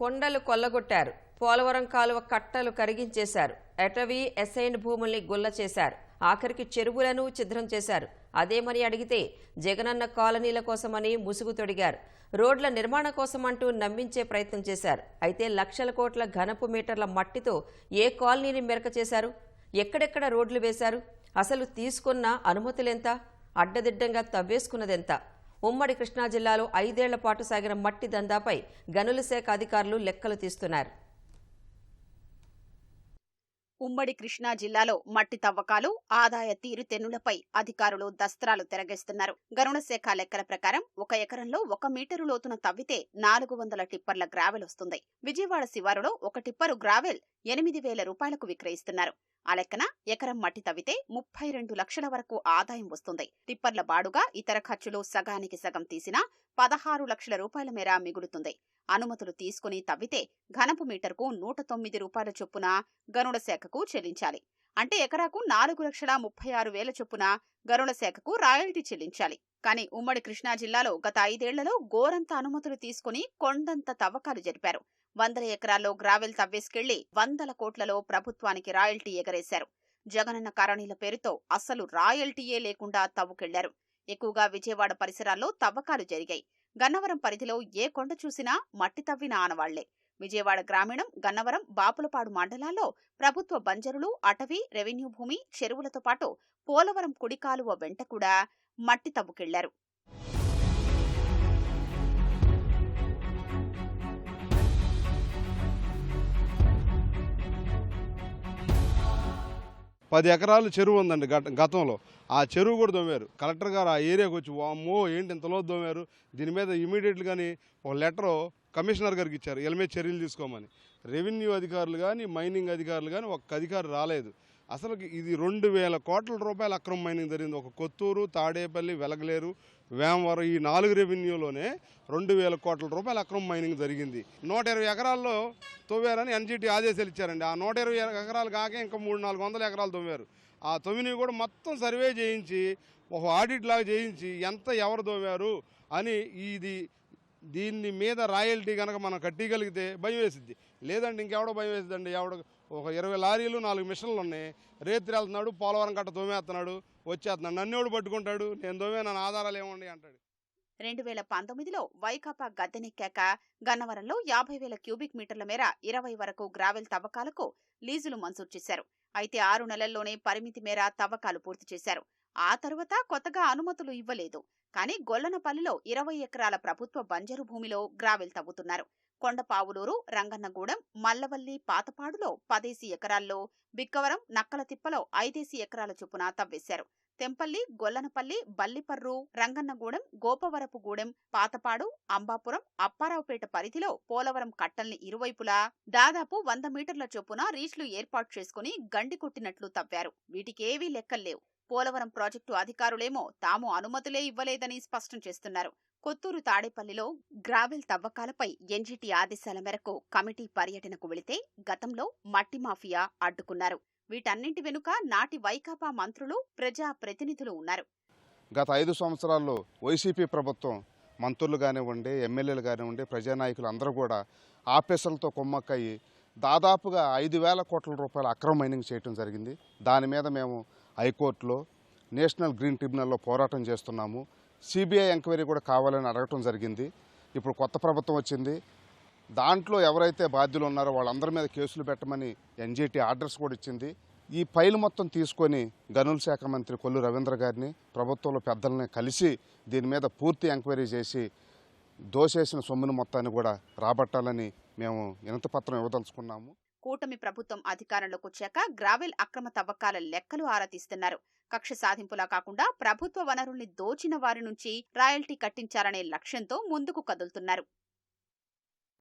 కొండలు కొల్లగొట్టారు. పోలవరం కాలువ కట్టలు కరిగించేశారు. అటవీ ఎసైన్ భూముల్ని గుల్ల చేశారు. ఆఖరికి చెరువులను ఛిద్రం చేశారు. అదేమని అడిగితే జగనన్న కాలనీల కోసమని ముసుగు తొడిగారు. రోడ్ల నిర్మాణ కోసమంటూ నమ్మించే ప్రయత్నం చేశారు. అయితే లక్షల కోట్ల ఘనపు మీటర్ల మట్టితో ఏ కాలనీని మెరక చేశారు? ఎక్కడెక్కడ రోడ్లు వేశారు? అసలు తీసుకున్న అనుమతులెంత? అడ్డదిడ్డంగా తవ్వేసుకున్నదెంత? ఉమ్మడి కృష్ణా జిల్లాలో ఐదేళ్ళ పాటు సాగిన మట్టి దందాపై గనుల శాఖ అధికారులు లెక్కలు తీస్తున్నారు. ఉమ్మడి కృష్ణా జిల్లాలో మట్టి తవ్వకాలు ఆదాయ తీరుతెన్నులపై అధికారులు దస్త్రాలు తిరగేస్తున్నారు. గరుణ శాఖ లెక్కల ప్రకారం ఒక ఎకరంలో ఒక మీటరు లోతున తవ్వితే నాలుగు వందల టిప్పర్ల గ్రావెల్ వస్తుంది. విజయవాడ శివారులో ఒక టిప్పరు గ్రావెల్ ఎనిమిది వేల రూపాయలకు విక్రయిస్తున్నారు. ఆ లెక్కన ఎకరం మట్టి తవ్వితే ముప్పై రెండు లక్షల వరకు ఆదాయం వస్తుంది. టిప్పర్ల బాడుగా ఇతర ఖర్చులు సగానికి సగం తీసినా పదహారు లక్షల రూపాయల మేర మిగులుతుంది. అనుమతులు తీసుకుని తవ్వితే ఘనపు మీటర్కు నూట తొమ్మిది రూపాయల చొప్పున గరుడ శాఖకు చెల్లించాలి. అంటే ఎకరాకు నాలుగు లక్షల ముప్పై ఆరు వేల చొప్పున గరుడ శాఖకు రాయల్టీ చెల్లించాలి. కానీ ఉమ్మడి కృష్ణా జిల్లాలో గత ఐదేళ్ళలో గోరంత అనుమతులు తీసుకుని కొండంత తవ్వకాలు జరిపారు. వందల ఎకరాల్లో గ్రావెల్ తవ్వేసుకెళ్ళి వందల కోట్లలో ప్రభుత్వానికి రాయల్టీ ఎగరేశారు. జగనన్న కారణీల పేరుతో అస్సలు రాయల్టీయే లేకుండా తవ్వుకెళ్ళారు. ఎక్కువగా విజయవాడ పరిసరాల్లో తవ్వకాలు జరిగాయి. గన్నవరం పరిధిలో ఏ కొండ చూసినా మట్టి తవ్విన ఆనవాళ్ళే. విజయవాడ గ్రామీణం గన్నవరం బాపులపాడు మండలాల్లో ప్రభుత్వ బంజరులు అటవీ రెవెన్యూ భూమి చెరువులతో పాటు పోలవరం కుడికాలువ వెంట కూడా మట్టి తవ్వుకెళ్ళారు. పది ఎకరాలు చెరువు ఉందండి గతంలో. ఆ చెరువు కూడా దోమారు. కలెక్టర్ గారు ఆ ఏరియాకి వచ్చి వామ్మో ఏంటి ఇంతలో దోమారు? దీని మీద ఇమీడియట్గాని ఒక లెటర్ కమిషనర్ గారికి ఇచ్చారు. వీళ్ళ మీద చర్యలు తీసుకోమని. రెవెన్యూ అధికారులు కానీ మైనింగ్ అధికారులు కానీ ఒక్క అధికారి రాలేదు. అసలు ఇది రెండు వేల కోట్ల రూపాయల అక్రమ మైనింగ్ జరిగింది. ఒక కొత్తూరు తాడేపల్లి వెలగలేరు వేమవరం ఈ నాలుగు రెవెన్యూలోనే రెండు వేల కోట్ల రూపాయల అక్రమ మైనింగ్ జరిగింది. నూట ఇరవై ఎకరాల్లో తవ్వారని ఎన్జీటీ ఆదేశాలు ఇచ్చారండి. ఆ నూట ఇరవై ఎకరాలు కాక ఇంకా మూడు నాలుగు వందల ఎకరాలు తవ్వారు. ఆ తొమ్మిది కూడా మొత్తం సర్వే చేయించి ఒక ఆడిట్ లాగా చేయించి ఎంత ఎవరు తవ్వారు అని ఇది దీన్ని మీద రాయల్టీ కనుక మనం కట్టగలిగితే భయం వేసిద్ది. లేదండి ఇంకెవడో భయం వేసిద్దండి. ఎవడో ఒక ఇరవై లారీలు నాలుగు మిషన్లు ఉన్నాయి రేత్రి వెళ్తున్నాడు పోలవరం గట్ట దోమేస్తున్నాడు వచ్చేస్తున్నాడు. నన్నోడు పట్టుకుంటాడు? నేను దోమే నన్ను ఆధారాలు ఏముండి అంటాడు. రెండు వేల పంతొమ్మిదిలో వైకాపా గద్దెనెక్కాక గన్నవరంలో యాభై వేల క్యూబిక్ మీటర్ల మేర ఇరవై వరకు గ్రావెల్ తవ్వకాలకు లీజులు మంజూరు చేశారు. అయితే ఆరు నెలల్లోనే పరిమితి మేర తవ్వకాలు పూర్తి చేశారు. ఆ తరువాత కొత్తగా అనుమతులు ఇవ్వలేదు. కానీ గొల్లనపల్లిలో ఇరవై ఎకరాల ప్రభుత్వ బంజరు భూమిలో గ్రావెల్ తవ్వుతున్నారు. కొండపావులూరు రంగన్నగూడెం మల్లవల్లి పాతపాడులో పదేసి ఎకరాల్లో బిక్కవరం నక్కలతిప్పలో ఐదేసి ఎకరాల చొప్పున తవ్వేశారు. తెంపల్లి గొల్లనపల్లి బల్లిపర్రు రంగన్నగూడెం గోపవరపుగూడెం పాతపాడు అంబాపురం అప్పారావుపేట పరిధిలో పోలవరం కట్టల్ని ఇరువైపులా దాదాపు వంద మీటర్ల చొప్పున రీచ్లు ఏర్పాటు చేసుకుని గండి కొట్టినట్లు తవ్వారు. వీటికేవీ లెక్కల్లేవు. పోలవరం ప్రాజెక్టు అధికారులేమో తాము అనుమతులే ఇవ్వలేదని స్పష్టం చేస్తున్నారు. కొత్తూరు తాడేపల్లిలో గ్రావెల్ తవ్వకాలపై ఎన్జీటీ ఆదేశాల మేరకు కమిటీ పర్యటనకు వెళితే గతంలో మట్టి మాఫియా అడ్డుకున్నారు. వీటన్నింటి వెనుక నాటి వైకాపా మంత్రులు ప్రజా ప్రతినిధులు ఉన్నారు. గత ఐదు సంవత్సరాల్లో వైసీపీ ప్రభుత్వం మంత్రులు కానివ్వండి ఎమ్మెల్యేలు కానివ్వండి ప్రజానాయకులు అందరూ కూడా ఆఫీసులతో కుమ్మక్కయ్యి దాదాపుగా ఐదు వేల కోట్ల రూపాయల అక్రమ మైనింగ్ చేయటం జరిగింది. దాని మీద మేము హైకోర్టులో నేషనల్ గ్రీన్ ట్రిబ్యునల్లో పోరాటం చేస్తున్నాము. సిబిఐ ఎంక్వైరీ కూడా కావాలని అడగటం జరిగింది. ఇప్పుడు కొత్త ప్రభుత్వం వచ్చింది. దాంట్లో ఎవరైతే బాధ్యులు ఉన్నారో వాళ్ళందరి మీద కేసులు పెట్టమని ఎన్జీటీ ఆర్డర్స్ కూడా ఇచ్చింది. ఈ ఫైల్ మొత్తం తీసుకొని గనుల శాఖ మంత్రి కొల్లు రవీంద్ర గారిని ప్రభుత్వంలో పెద్దల్ని కలిసి దీని మీద పూర్తి ఎంక్వైరీ చేసి దోసేసిన సొమ్మును మొత్తాన్ని కూడా రాబట్టాలని మేము వినతపత్రం ఇవ్వదలుచుకున్నాము. కూటమి ప్రభుత్వం అధికారంలోకి వచ్చాక గ్రావెల్ అక్రమ తవ్వకాల లెక్కలు ఆరా తీస్తున్నారు కక్ష సాధింపులా కాకుండా ప్రభుత్వ వనరుల్ని దోచిన వారి నుంచి రాయల్టీ కట్టించాలనే లక్ష్యంతో ముందుకు కదులుతున్నారు.